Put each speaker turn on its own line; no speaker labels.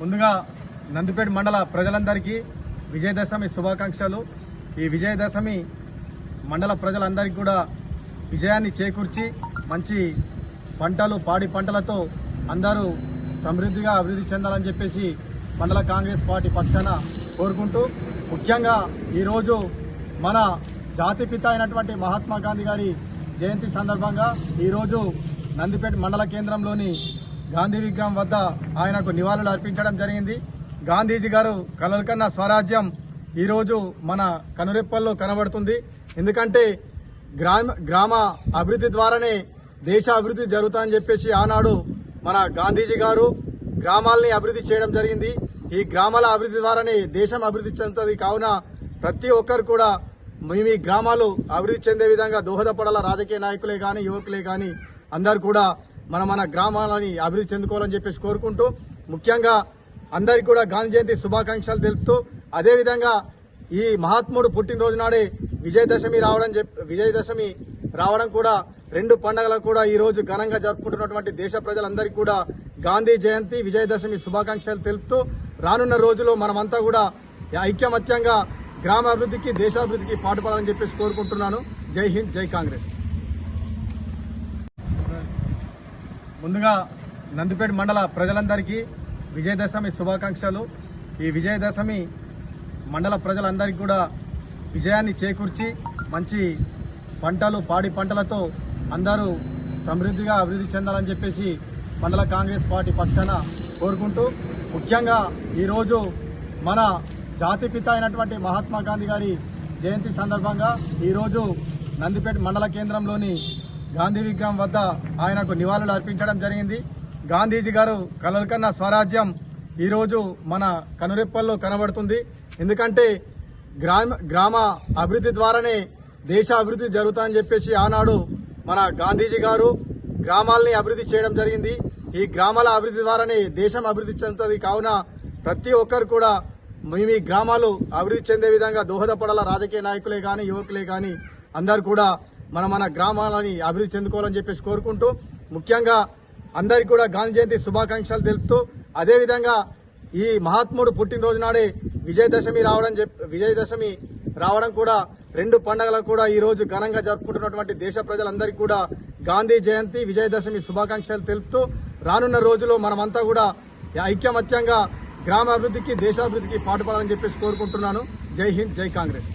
ముందుగా నందిపేట మండల ప్రజలందరికీ విజయదశమి శుభాకాంక్షలు. ఈ విజయదశమి మండల ప్రజలందరికీ కూడా విజయాన్ని చేకూర్చి మంచి పంటలు పాడి పంటలతో అందరూ సమృద్ధిగా అభివృద్ధి చెందాలని చెప్పేసి మండల కాంగ్రెస్ పార్టీ పక్షాన కోరుకుంటూ ముఖ్యంగా ఈరోజు మన జాతిపిత అయినటువంటి మహాత్మా గాంధీ గారి జయంతి సందర్భంగా ఈరోజు నందిపేట మండల కేంద్రంలోని గాంధీ విగ్రహం వద్ద ఆయనకు నివాళులు అర్పించడం జరిగింది. గాంధీజీ గారు కలల స్వరాజ్యం ఈరోజు మన కనురెప్పల్లో కనబడుతుంది. ఎందుకంటే గ్రామ గ్రామ అభివృద్ధి ద్వారానే దేశ అభివృద్ధి జరుగుతుందని చెప్పేసి ఆనాడు మన గాంధీజీ గారు గ్రామాలని అభివృద్ధి చేయడం జరిగింది. ఈ గ్రామాల అభివృద్ధి ద్వారానే దేశం అభివృద్ధి చెందుతుంది. కావున ప్రతి ఒక్కరు కూడా మీ మీ గ్రామాలు అభివృద్ధి చెందే విధంగా దోహదపడాల రాజకీయ నాయకులే కానీ యువకులే కానీ అందరు కూడా మన మన గ్రామాలని అభివృద్ధి చెందుకోవాలని చెప్పేసి కోరుకుంటూ ముఖ్యంగా అందరికీ కూడా గాంధీ జయంతి శుభాకాంక్షలు తెలుపుతూ అదేవిధంగా ఈ మహాత్ముడు పుట్టినరోజు నాడే విజయదశమి రావడం చెప్ విజయదశమి రావడం కూడా రెండు పండుగలకు కూడా ఈ రోజు ఘనంగా జరుపుకుంటున్నటువంటి దేశ ప్రజలందరికీ కూడా గాంధీ జయంతి విజయదశమి శుభాకాంక్షలు తెలుపుతూ రానున్న రోజుల్లో మనమంతా కూడా ఐక్యమత్యంగా గ్రామ అభివృద్ధికి దేశాభివృద్ధికి పాటుపడాలని చెప్పేసి కోరుకుంటున్నాను. జై హింద్ జై కాంగ్రెస్. ముందుగా నందిపేట మండల ప్రజలందరికీ విజయదశమి శుభాకాంక్షలు. ఈ విజయదశమి మండల ప్రజలందరికీ కూడా విజయాన్ని చేకూర్చి మంచి పంటలు పాడి పంటలతో అందరూ సమృద్ధిగా అభివృద్ధి చెందాలని చెప్పేసి మండల కాంగ్రెస్ పార్టీ పక్షాన కోరుకుంటూ ముఖ్యంగా ఈరోజు మన జాతిపిత అయినటువంటి మహాత్మా గాంధీ గారి జయంతి సందర్భంగా ఈరోజు నందిపేట మండల కేంద్రంలోని గాంధీ విగ్రహం వద్ద ఆయనకు నివాళులు అర్పించడం జరిగింది. గాంధీజీ గారు కలల స్వరాజ్యం ఈరోజు మన కనురెప్పల్లో కనబడుతుంది. ఎందుకంటే గ్రామ గ్రామ అభివృద్ధి ద్వారానే దేశ అభివృద్ధి జరుగుతుందని చెప్పేసి ఆనాడు మన గాంధీజీ గారు గ్రామాలని అభివృద్ధి చేయడం జరిగింది. ఈ గ్రామాల అభివృద్ధి ద్వారానే దేశం అభివృద్ధి చెందుతుంది. కావున ప్రతి ఒక్కరు కూడా మీ మీ గ్రామాలు అభివృద్ధి చెందే విధంగా దోహదపడాల రాజకీయ నాయకులే కానీ యువకులే కానీ అందరు కూడా మన మన గ్రామాలని అభివృద్ధి చెందుకోవాలని చెప్పేసి కోరుకుంటూ ముఖ్యంగా అందరికీ కూడా గాంధీ జయంతి శుభాకాంక్షలు తెలుపుతూ అదేవిధంగా ఈ మహాత్ముడు పుట్టినరోజు నాడే విజయదశమి రావడం విజయదశమి రావడం కూడా రెండు పండుగలకు కూడా ఈ రోజు ఘనంగా జరుపుకుంటున్నటువంటి దేశ ప్రజలందరికీ కూడా గాంధీ జయంతి విజయదశమి శుభాకాంక్షలు తెలుపుతూ రానున్న రోజుల్లో మనమంతా కూడా ఐక్యమత్యంగా గ్రామాభివృద్ధికి దేశాభివృద్ధికి పాటుపడాలని చెప్పేసి కోరుకుంటున్నాను. జై హింద్ జై కాంగ్రెస్.